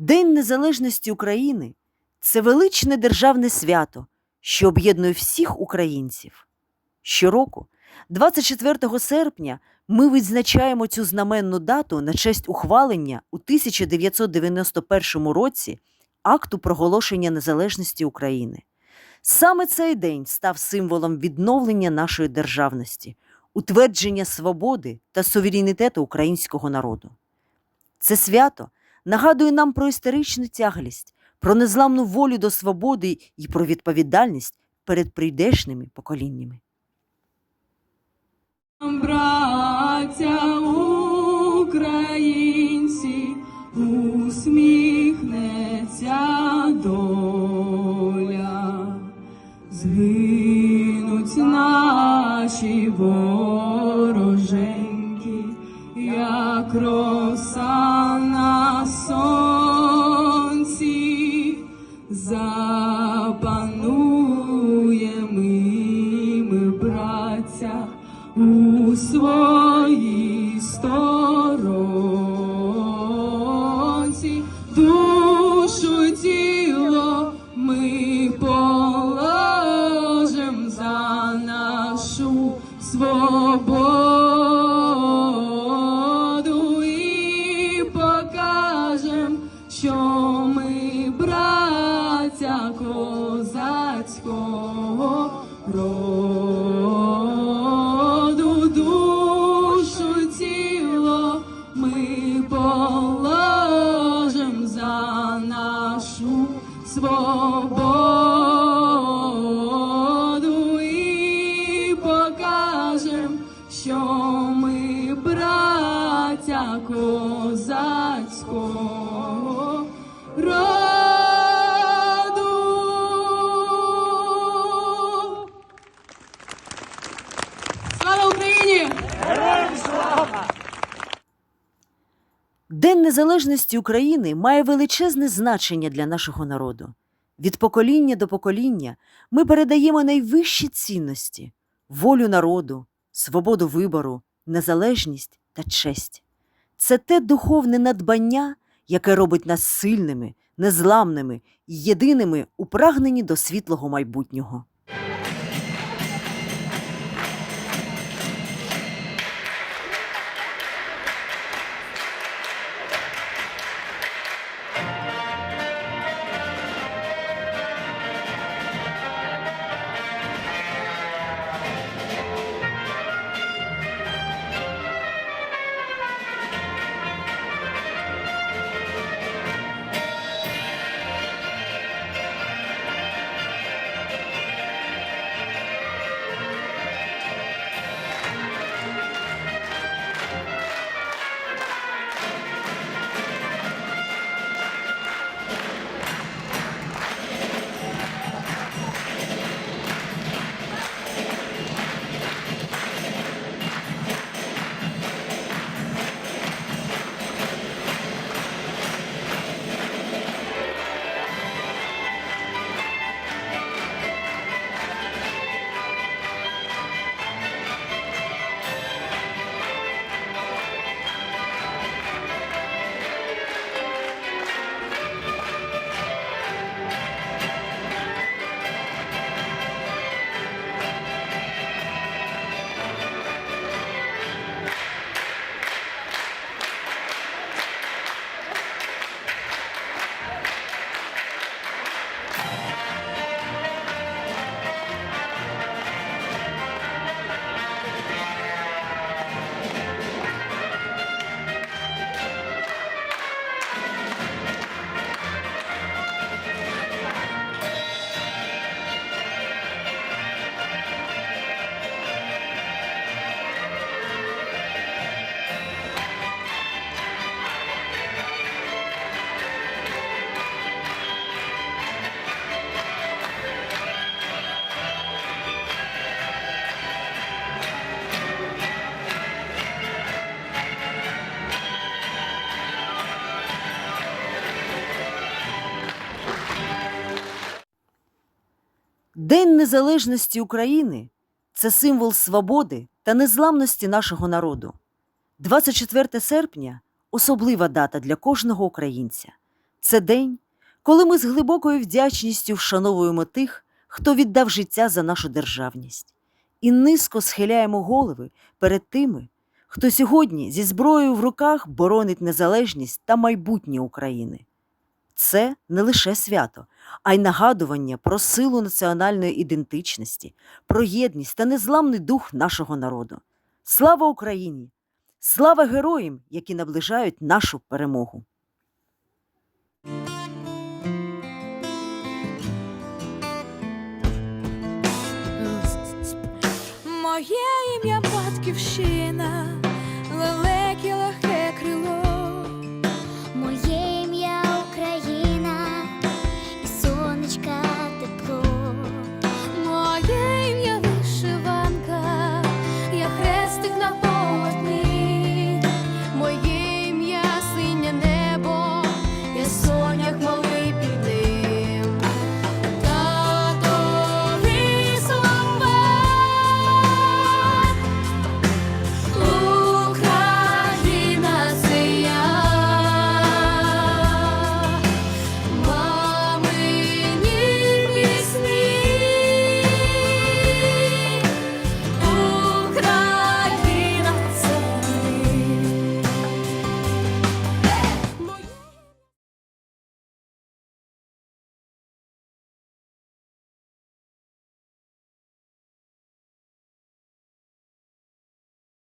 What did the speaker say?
День Незалежності України це величне державне свято, що об'єднує всіх українців. Щороку, 24 серпня, ми відзначаємо цю знаменну дату на честь ухвалення у 1991 році акту проголошення незалежності України. Саме цей день став символом відновлення нашої державності, утвердження свободи та суверенітету українського народу. Це свято нагадує нам про історичну тяглість, про незламну волю до свободи і про відповідальність перед прийдешними поколіннями. Браття у своїй сторонці, тіло ми положим за нашу свободу і покажем, що ми браття козацького нашу свободу День Незалежності України має величезне значення для нашого народу. Від покоління до покоління ми передаємо найвищі цінності волю народу, свободу вибору, незалежність та честь. Це те духовне надбання, яке робить нас сильними, незламними і єдиними у прагненні до світлого майбутнього. День Незалежності України це символ свободи та незламності нашого народу. 24 серпня особлива дата для кожного українця. Це день, коли ми з глибокою вдячністю вшановуємо тих, хто віддав життя за нашу державність, і низько схиляємо голови перед тими, хто сьогодні зі зброєю в руках боронить незалежність та майбутнє України. Це не лише свято, а й нагадування про силу національної ідентичності, про єдність та незламний дух нашого народу. Слава Україні! Слава героям, які наближають нашу перемогу! Моє